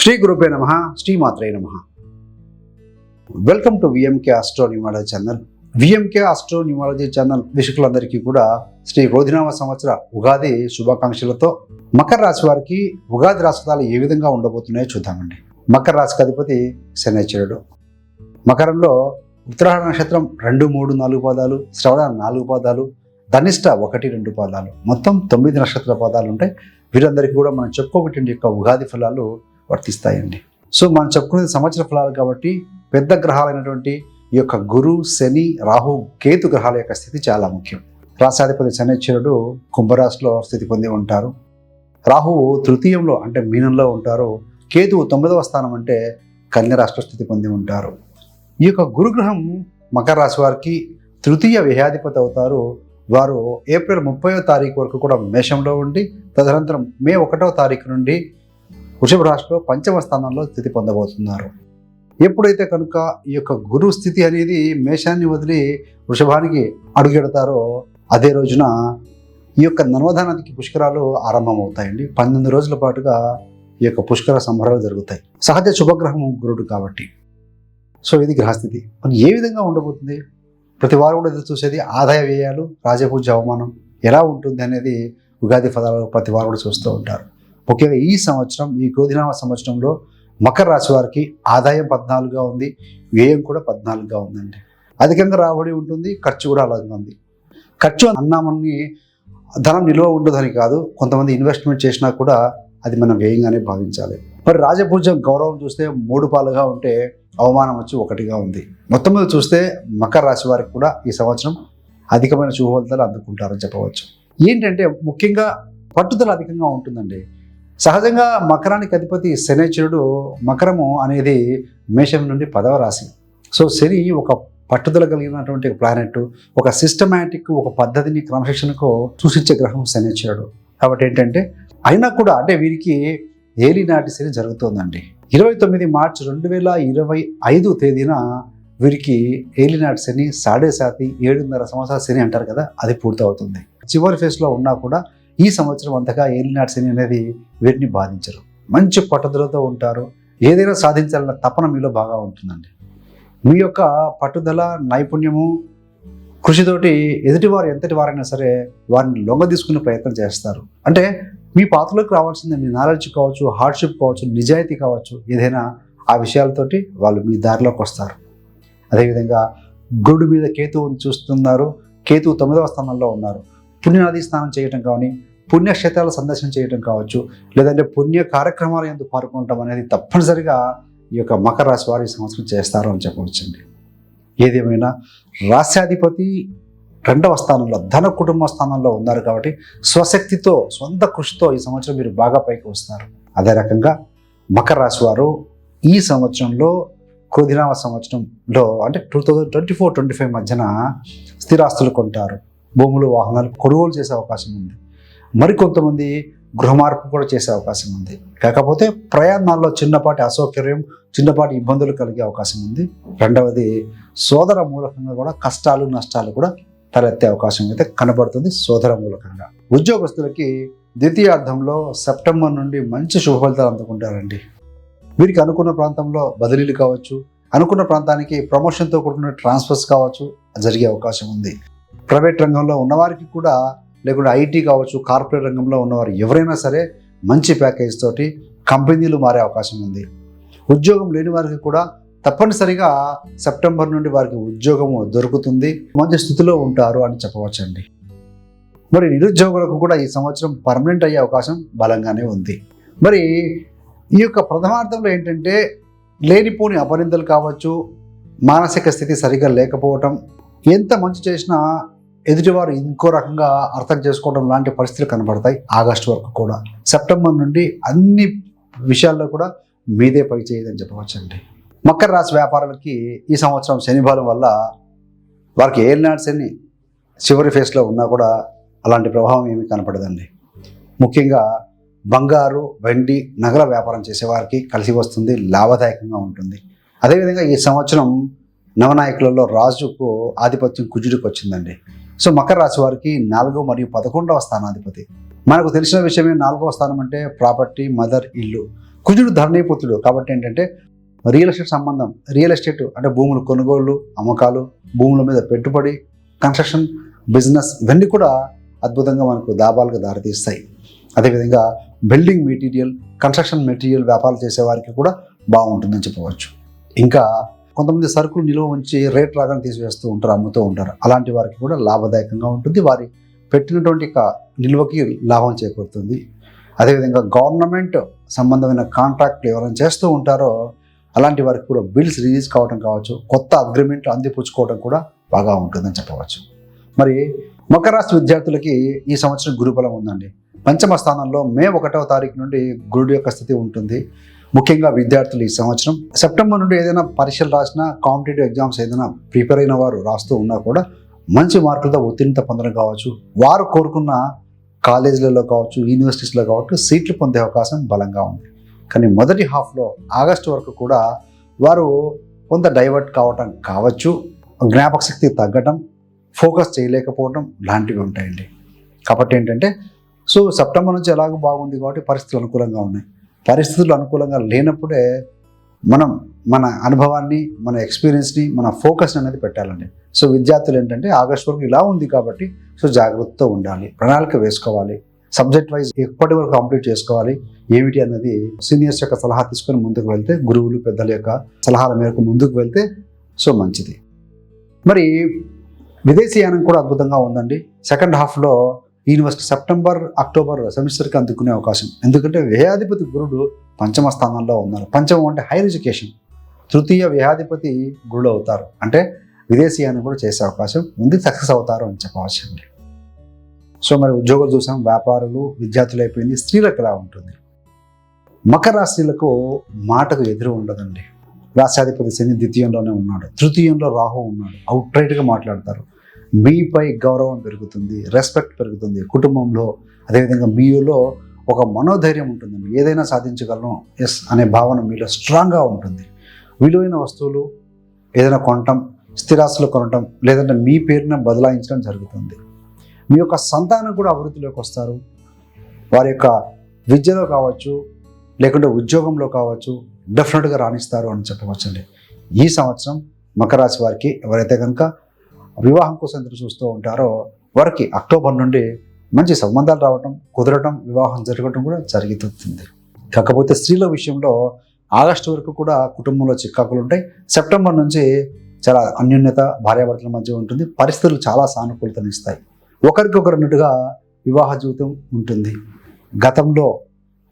శ్రీ గురుపే నమ శ్రీమాత్రే నమ. Welcome to VMK astro numerology channel VMK astro numerology channel వీక్షకులందరికీ కూడా శ్రీ రోధినామ సంవత్సర ఉగాది శుభాకాంక్షలతో మకర రాశి వారికి ఉగాది రాశిఫలాలు ఏ విధంగా ఉండబోతున్నాయో చూద్దామండి. మకర రాశికి అధిపతి శనిచరుడు మకరంలో ఉత్తరాయణ నక్షత్రం రెండు మూడు నాలుగు పాదాలు శ్రవణ నాలుగు పాదాలు ధనిష్ట ఒకటి రెండు పాదాలు. మొత్తం తొమ్మిది నక్షత్ర పాదాలు ఉంటాయి. వీరందరికీ కూడా మనం చెప్పుకోబట్టి యొక్క ఉగాది ఫలాలు వర్తిస్తాయండి. సో మనం చెప్పుకునేది సంవత్సర ఫలాలు కాబట్టి పెద్ద గ్రహాలైనటువంటి ఈ యొక్క గురు శని రాహు కేతు గ్రహాల యొక్క స్థితి చాలా ముఖ్యం. రాసాధిపతి శనిశ్వరుడు కుంభరాశిలో స్థితి పొంది ఉంటారు. రాహువు తృతీయంలో అంటే మీనంలో ఉంటారు. కేతువు తొమ్మిదవ స్థానం అంటే కన్య రాష్ట్ర స్థితి పొంది ఉంటారు. ఈ యొక్క గురుగ్రహం మకర రాశి వారికి తృతీయ విహాధిపతి అవుతారు. వారు ఏప్రిల్ ముప్పైవ తారీఖు వరకు కూడా మేషంలో ఉండి తదనంతరం మే ఒకటవ తారీఖు నుండి వృషభ రాశిలో పంచమ స్థానంలో స్థితి పొందబోతున్నారు. ఎప్పుడైతే కనుక ఈ యొక్క గురు స్థితి అనేది మేషాన్ని వదిలి వృషభానికి అడుగెడతారో అదే రోజున ఈ యొక్క నర్మదా నదికి పుష్కరాలు ఆరంభమవుతాయండి. పన్నెండు రోజుల పాటుగా ఈ యొక్క పుష్కర సంబరాలు జరుగుతాయి. సహజ శుభగ్రహం గురుడు కాబట్టి. సో ఇది గ్రహస్థితి. మరి ఏ విధంగా ఉండబోతుంది? ప్రతి వారు కూడా ఎదురు చూసేది ఆదాయ వ్యయాలు రాజపూజ అవమానం ఎలా ఉంటుంది అనేది ఉగాది ఫలాలు ప్రతి వారు కూడా చూస్తూ ఉంటారు. ముఖ్యంగా ఈ సంవత్సరం ఈ క్రోధినామ సంవత్సరంలో మకర రాశి వారికి ఆదాయం పద్నాలుగుగా ఉంది వ్యయం కూడా పద్నాలుగుగా ఉందండి. అధికంగా రాబడి ఉంటుంది ఖర్చు కూడా అలాగే ఉంది. ఖర్చు అన్నామని ధనం నిల్వ ఉండదని కాదు కొంతమంది ఇన్వెస్ట్మెంట్ చేసినా కూడా అది మనం వ్యయంగానే భావించాలి. మరి రాజపూజ్యం గౌరవం చూస్తే మూడు పాలుగా ఉంటే అవమానం వచ్చి ఒకటిగా ఉంది. మొత్తం మీద చూస్తే మకర రాశి వారికి కూడా ఈ సంవత్సరం అధికమైన శుభఫలితాలు అందుకుంటారని చెప్పవచ్చు. ఏంటంటే ముఖ్యంగా పట్టుదల అధికంగా ఉంటుందండి. సహజంగా మకరానికి అధిపతి శనేశ్వరుడు మకరము అనేది మేషం నుండి పదవ రాశి. సో శని ఒక పట్టుదల కలిగినటువంటి ప్లానెట్ ఒక సిస్టమేటిక్ ఒక పద్ధతిని క్రమశిక్షణకు సూచించే గ్రహం శనేశ్వరుడు. కాబట్టి ఏంటంటే అయినా కూడా అంటే వీరికి ఏలినాటి శని జరుగుతోందండి. ఇరవై తొమ్మిది మార్చి రెండు వేల ఇరవై ఐదు తేదీన వీరికి ఏలినాటి శని సాడే శాతి ఏడున్నర సంవత్సరాల శని అంటారు కదా అది పూర్తవుతుంది. చివరి ఫేస్లో ఉన్నా కూడా ఈ సంవత్సరం అంతగా ఏలినాటి శని అనేది వీరిని బాధించరు. మంచి పట్టుదలతో ఉంటారు. ఏదైనా సాధించాలన్న తపన మీలో బాగా ఉంటుందండి. మీ యొక్క పట్టుదల నైపుణ్యము కృషితోటి ఎదుటివారు ఎంతటి వారైనా సరే వారిని లొంగ తీసుకునే ప్రయత్నం చేస్తారు. అంటే మీ పాత్రలోకి రావాల్సింది మీ నాలెడ్జ్ కావచ్చు హార్డ్షిప్ కావచ్చు నిజాయితీ కావచ్చు ఏదైనా ఆ విషయాలతోటి వాళ్ళు మీ దారిలోకి వస్తారు. అదేవిధంగా గురుడు మీద కేతువుని చూస్తున్నారు. కేతువు తొమ్మిదవ స్థానంలో ఉన్నారు. పుణ్యనది స్నానం చేయటం కానీ పుణ్యక్షేత్రాల సందర్శన చేయటం కావచ్చు లేదంటే పుణ్య కార్యక్రమాలు ఎందుకు పాల్గొనడం అనేది తప్పనిసరిగా ఈ యొక్క మకర రాశి వారు ఈ సంవత్సరం చేస్తారు అని చెప్పవచ్చండి. ఏదేమైనా రాశ్యాధిపతి రెండవ స్థానంలో ధన కుటుంబ స్థానంలో ఉన్నారు కాబట్టి స్వశక్తితో సొంత కృషితో ఈ సంవత్సరం మీరు బాగా పైకి వస్తారు అదే రకంగా మకర రాశి వారు ఈ సంవత్సరంలో క్రోధినామ సంవత్సరంలో అంటే two thousand twenty four twenty five మధ్యన స్థిరాస్తులు కొంటారు. భూములు వాహనాలు కొనుగోలు చేసే అవకాశం ఉంది. మరికొంతమంది గృహ మార్పు కూడా చేసే అవకాశం ఉంది. కాకపోతే ప్రయాణాల్లో చిన్నపాటి అసౌకర్యం చిన్నపాటి ఇబ్బందులు కలిగే అవకాశం ఉంది. రెండవది సోదర మూలకంగా కూడా కష్టాలు నష్టాలు కూడా తలెత్తే అవకాశం అయితే కనబడుతుంది సోదర మూలకంగా. ఉద్యోగస్తులకి ద్వితీయార్థంలో సెప్టెంబర్ నుండి మంచి శుభ ఫలితాలు అందుకుంటారండి. వీరికి అనుకున్న ప్రాంతంలో బదిలీలు కావచ్చు అనుకున్న ప్రాంతానికి ప్రమోషన్తో కూడుకున్న ట్రాన్స్ఫర్స్ కావచ్చు జరిగే అవకాశం ఉంది. ప్రైవేట్ రంగంలో ఉన్నవారికి కూడా లేకుంటే ఐటీ కావచ్చు కార్పొరేట్ రంగంలో ఉన్నవారు ఎవరైనా సరే మంచి ప్యాకేజ్ తోటి కంపెనీలు మారే అవకాశం ఉంది. ఉద్యోగం లేని వారికి కూడా తప్పనిసరిగా సెప్టెంబర్ నుండి వారికి ఉద్యోగం దొరుకుతుంది. మంచి స్థితిలో ఉంటారు అని చెప్పవచ్చండి. మరి నిరుద్యోగులకు కూడా ఈ సంవత్సరం పర్మనెంట్ అయ్యే అవకాశం బలంగానే ఉంది. మరి ఈ యొక్క ప్రథమార్థంలో ఏంటంటే లేనిపోని అపనిందలు కావచ్చు మానసిక స్థితి సరిగ్గా లేకపోవటం ఎంత మంచి చేసినా ఎదుటివారు ఇంకో రకంగా అర్థం చేసుకోవడం లాంటి పరిస్థితులు కనబడతాయి ఆగస్టు వరకు కూడా. సెప్టెంబర్ నుండి అన్ని విషయాల్లో కూడా మీదే పై చేయదని చెప్పవచ్చండి. మకర రాశి వ్యాపారులకి ఈ సంవత్సరం శనిభారం వల్ల వారికి ఏలినాడు శని చివరి ఫేస్లో ఉన్నా కూడా అలాంటి ప్రభావం ఏమీ కనపడదండి. ముఖ్యంగా బంగారు వెండి నగల వ్యాపారం చేసేవారికి కలిసి వస్తుంది లాభదాయకంగా ఉంటుంది. అదేవిధంగా ఈ సంవత్సరం నవనాయకులలో రాజుకు ఆధిపత్యం కుజుడికి వచ్చిందండి. సో మకర రాశి వారికి నాలుగో మరియు పదకొండవ స్థానాధిపతి. మనకు తెలిసిన విషయమే నాలుగవ స్థానం అంటే ప్రాపర్టీ మదర్ ఇల్లు. కుజుడు ధరణీపుత్రుడు కాబట్టి ఏంటంటే రియల్ ఎస్టేట్ సంబంధం రియల్ ఎస్టేట్ అంటే భూములు కొనుగోలు అమ్మకాలు భూముల మీద పెట్టుబడి కన్స్ట్రక్షన్ బిజినెస్ ఇవన్నీ కూడా అద్భుతంగా మనకు లాభాలకు దారితీస్తాయి. అదేవిధంగా బిల్డింగ్ మెటీరియల్ కన్స్ట్రక్షన్ మెటీరియల్ వ్యాపారాలు చేసే వారికి కూడా బాగుంటుందని చెప్పవచ్చు. ఇంకా కొంతమంది సరుకులు నిల్వ ఉంచి రేట్ రాగానే తీసివేస్తూ ఉంటారు అమ్ముతూ ఉంటారు. అలాంటి వారికి కూడా లాభదాయకంగా ఉంటుంది. వారి పెట్టినటువంటి నిల్వకి లాభం చేకూరుతుంది. అదేవిధంగా గవర్నమెంట్ సంబంధమైన కాంట్రాక్ట్లు ఎవరైనా చేస్తూ ఉంటారో అలాంటి వారికి కూడా బిల్స్ రిలీజ్ కావడం కావచ్చు కొత్త అగ్రిమెంట్లు అందిపుచ్చుకోవడం కూడా బాగా ఉంటుందని చెప్పవచ్చు. మరి మకర రాశి విద్యార్థులకి ఈ సంవత్సరం గురుబలం ఉందండి. పంచమ స్థానంలో మే ఒకటవ తారీఖు నుండి గురుడు యొక్క స్థితి ఉంటుంది. ముఖ్యంగా విద్యార్థులు ఈ సంవత్సరం సెప్టెంబర్ నుండి ఏదైనా పరీక్షలు రాసినా కాంపిటేటివ్ ఎగ్జామ్స్ ఏదైనా ప్రిపేర్ అయిన వారు రాస్తూ ఉన్నా కూడా మంచి మార్కులతో ఉత్తీర్ణత పొందడం కావచ్చు. వారు కోరుకున్న కాలేజీలలో కావచ్చు యూనివర్సిటీస్లో కావచ్చు సీట్లు పొందే అవకాశం బలంగా ఉంది. కానీ మొదటి హాఫ్లో ఆగస్టు వరకు కూడా వారు కొంత డైవర్ట్ కావటం కావచ్చు జ్ఞాపక శక్తి తగ్గటం ఫోకస్ చేయలేకపోవడం లాంటివి ఉంటాయండి. కాబట్టి ఏంటంటే సో సెప్టెంబర్ నుంచి ఎలాగో బాగుంది కాబట్టి పరిస్థితులు అనుకూలంగా ఉన్నాయి. పరిస్థితులు అనుకూలంగా లేనప్పుడే మనం మన అనుభవాన్ని మన ఎక్స్పీరియన్స్ని మన ఫోకస్ అనేది పెట్టాలండి. సో విద్యార్థులు ఏంటంటే ఆగస్ట్ వరకు ఇలా ఉంది కాబట్టి సో జాగ్రత్తతో ఉండాలి. ప్రణాళిక వేసుకోవాలి. సబ్జెక్ట్ వైజ్ ఎప్పటి వరకు కంప్లీట్ చేసుకోవాలి ఏమిటి అన్నది సీనియర్స్ యొక్క సలహా తీసుకొని ముందుకు వెళ్తే గురువులు పెద్దల యొక్క సలహాల మేరకు ముందుకు వెళ్తే సో మంచిది. మరి విదేశీయానం కూడా అద్భుతంగా ఉందండి. సెకండ్ హాఫ్లో యూనివర్సిటీ సెప్టెంబర్ అక్టోబర్ సెమిస్టర్కి అందుకునే అవకాశం. ఎందుకంటే వ్యయాధిపతి గురుడు పంచమ స్థానంలో ఉన్నారు. పంచమం అంటే హైయర్ ఎడ్యుకేషన్ తృతీయ వ్యయాధిపతి గురుడు అవుతారు. అంటే విదేశీయాన్ని కూడా చేసే అవకాశం ఉంది సక్సెస్ అవుతారు అని చెప్పవచ్చు అండి సో మరి ఉద్యోగులు చూసాం వ్యాపారులు విద్యార్థులు అయిపోయింది స్త్రీలకు ఎలా ఉంటుంది? మకర రాశులకు మాటకు ఎదురు ఉండదండి. రాష్ట్రాధిపతి శని ద్వితీయంలోనే ఉన్నాడు. తృతీయంలో రాహు ఉన్నాడు. అవుట్ రైట్గా మాట్లాడతారు. మీపై గౌరవం పెరుగుతుంది రెస్పెక్ట్ పెరుగుతుంది. కుటుంబంలో అదేవిధంగా మీలో ఒక మనోధైర్యం ఉంటుందండి. ఏదైనా సాధించగలను. ఎస్ అనే భావన మీలో స్ట్రాంగ్గా ఉంటుంది. విలువైన వస్తువులు ఏదైనా కొనటం స్థిరాస్తులు కొనటం లేదంటే మీ పేరున బదలాయించడం జరుగుతుంది. మీ యొక్క సంతానం కూడా అభివృద్ధిలోకి వస్తారు. వారి యొక్క విద్యలో కావచ్చు లేకుంటే ఉద్యోగంలో కావచ్చు డెఫినెట్గా రాణిస్తారు అని చెప్పవచ్చండి. ఈ సంవత్సరం మకర రాశి వారికి ఎవరైతే కనుక వివాహం కోసం ఎదురు చూస్తూ ఉంటారో వారికి అక్టోబర్ నుండి మంచి సంబంధాలు రావటం కుదరటం వివాహం జరగటం కూడా జరుగుతుంది కాకపోతే స్త్రీల విషయంలో ఆగస్టు వరకు కూడా కుటుంబంలో చిక్కాకులు ఉంటాయి. సెప్టెంబర్ నుంచి చాలా అన్యోన్యత భార్యాభర్తల మధ్య ఉంటుంది. పరిస్థితులు చాలా సానుకూలతనిస్తాయి ఒకరికొకరున్నట్టుగా వివాహ జీవితం ఉంటుంది. గతంలో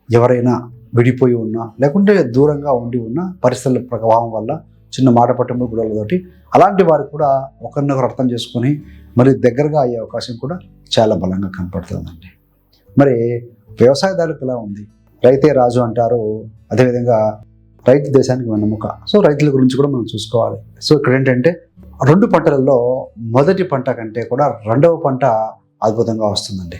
ఎవరైనా విడిపోయి ఉన్నా లేకుంటే దూరంగా ఉండి ఉన్న పరిస్థితుల ప్రభావం వల్ల చిన్న మాట పట్టము గొడవలతోటి అలాంటి వారికి కూడా ఒకరినొకరు అర్థం చేసుకొని మరి దగ్గరగా అయ్యే అవకాశం కూడా చాలా బలంగా కనపడుతుందండి. మరి వ్యవసాయదారులకు ఎలా ఉంది? రైతే రాజు అంటారు అదేవిధంగా రైతు దేశానికి వెన్నెముక సో రైతుల గురించి కూడా మనం చూసుకోవాలి. సో ఇక్కడ ఏంటంటే రెండు పంటలలో మొదటి పంట కంటే కూడా రెండవ పంట అద్భుతంగా వస్తుందండి.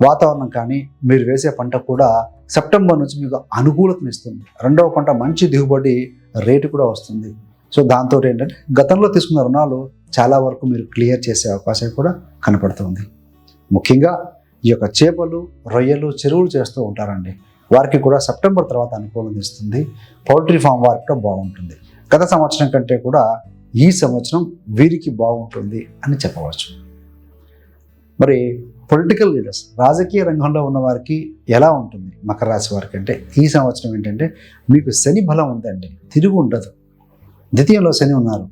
వాతావరణం కానీ మీరు వేసే పంట కూడా సెప్టెంబర్ నుంచి మీకు అనుకూలతనిస్తుంది రెండవ పంట మంచి దిగుబడి రేటు కూడా వస్తుంది. సో దాంతో ఏంటంటే గతంలో తీసుకున్న రుణాలు చాలా వరకు మీరు క్లియర్ చేసే అవకాశం కూడా కనపడుతుంది. ముఖ్యంగా ఈ యొక్క చేపలు రొయ్యలు చెరువులు చేస్తూ ఉంటారండి. వారికి కూడా సెప్టెంబర్ తర్వాత అనుకూలం ఇస్తుంది. పౌల్ట్రీ ఫామ్ వారికి కూడా బాగుంటుంది. గత సంవత్సరం కంటే కూడా ఈ సంవత్సరం వీరికి బాగుంటుంది అని చెప్పవచ్చు. మరి పొలిటికల్ లీడర్స్ రాజకీయ రంగంలో ఉన్న వారికి ఎలా ఉంటుంది మకర రాశి వారికి అంటే ఈ సంవత్సరం ఏంటంటే మీకు శని బలం ఉందండి తిరుగు ఉండదు. ద్వితీయంలో శని ఉన్నారు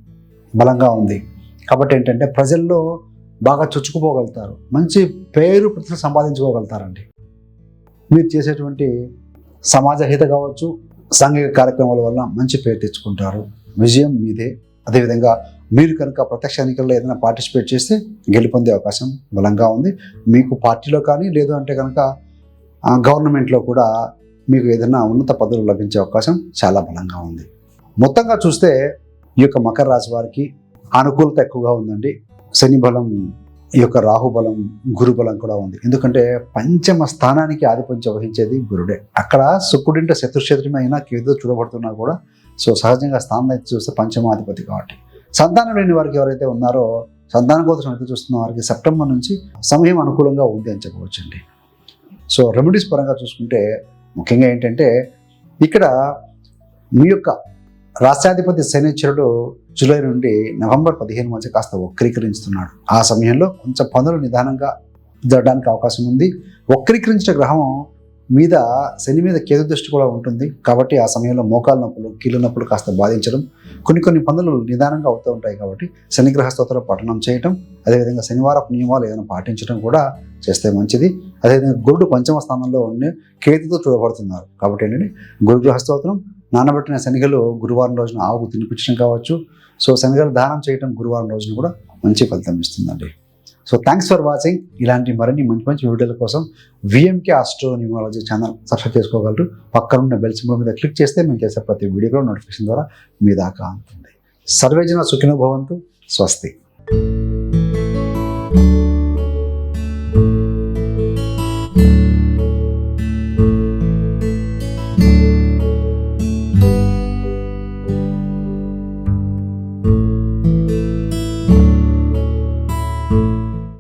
బలంగా ఉంది. కాబట్టి ఏంటంటే ప్రజల్లో బాగా చొచ్చుకుపోగలుగుతారు మంచి పేరు ప్రతిష్ట సంపాదించుకోగలుగుతారండి. మీరు చేసేటువంటి సమాజ హిత కావచ్చు సాంఘిక కార్యక్రమాల వల్ల మంచి పేరు తెచ్చుకుంటారు. విజయం మీదే. అదేవిధంగా మీరు కనుక ప్రత్యక్ష ఎన్నికల్లో ఏదైనా పార్టిసిపేట్ చేస్తే గెలుపొందే అవకాశం బలంగా ఉంది. మీకు పార్టీలో కానీ లేదు అంటే కనుక గవర్నమెంట్లో కూడా మీకు ఏదైనా ఉన్నత పదవులు లభించే అవకాశం చాలా బలంగా ఉంది. మొత్తంగా చూస్తే ఈ యొక్క మకర రాశి వారికి అనుకూలత ఎక్కువగా ఉందండి. శని బలం ఈ యొక్క రాహుబలం గురుబలం కూడా ఉంది. ఎందుకంటే పంచమ స్థానానికి ఆధిపత్యం వహించేది గురుడే. అక్కడ శుక్రుడింట శత్రుక్షేత్రమైన కేదో చూడబడుతున్నా కూడా సో సహజంగా స్థానం అయితే చూస్తే పంచమాధిపతి కాబట్టి. సంతానం లేని వారికి ఎవరైతే ఉన్నారో సంతానం కోసం ఎదురు చూస్తున్న వారికి సెప్టెంబర్ నుంచి సమయం అనుకూలంగా ఉంది అని చెప్పవచ్చండి. సో రెమెడీస్ పరంగా చూసుకుంటే ముఖ్యంగా ఏంటంటే ఇక్కడ మీ యొక్క రాష్ట్రాధిపతి శనిచరుడు జూలై నుండి నవంబర్ పదిహేను మధ్య కాస్త వక్రీకరించుతున్నాడు. ఆ సమయంలో కొంచెం పనులు నిదానంగా జరగడానికి అవకాశం ఉంది. వక్రీకరించిన గ్రహం మీద శని మీద కేతు దృష్టి కూడా ఉంటుంది. కాబట్టి ఆ సమయంలో మోకాలు నొప్పులు కీళ్ళ నొప్పులు కాస్త బాధించడం కొన్ని కొన్ని పనులు నిదానంగా అవుతూ ఉంటాయి కాబట్టి శనిగ్రహ స్తోత్ర పఠనం చేయటం అదేవిధంగా శనివారపు నియమాలు ఏదైనా పాటించడం కూడా చేస్తే మంచిది. అదేవిధంగా గురుడు పంచమ స్థానంలో ఉండి కేతుతో చూడబడుతున్నారు. కాబట్టి ఏంటంటే గురుగ్రహ స్తోత్రం నానబెట్టిన శనిగలు గురువారం రోజున ఆవుకు తినిపించడం కావచ్చు. సో శనిగలు దానం చేయడం గురువారం రోజున కూడా మంచి ఫలితం ఇస్తుందండి. సో థ్యాంక్స్ ఫర్ వాచింగ్ ఇలాంటి మరిన్ని మంచి మంచి వీడియోల కోసం విఎంకే ఆస్ట్రోనిమాలజీ ఛానల్ సబ్స్క్రైబ్ చేసుకోగలరు. పక్కన ఉన్న బెల్ సింబల్ మీద క్లిక్ చేస్తే మేము చేసే ప్రతి వీడియో కూడా నోటిఫికేషన్ ద్వారా మీ దాకా అందుతుంది సర్వేజన సుఖినో భవంతు. స్వస్తి.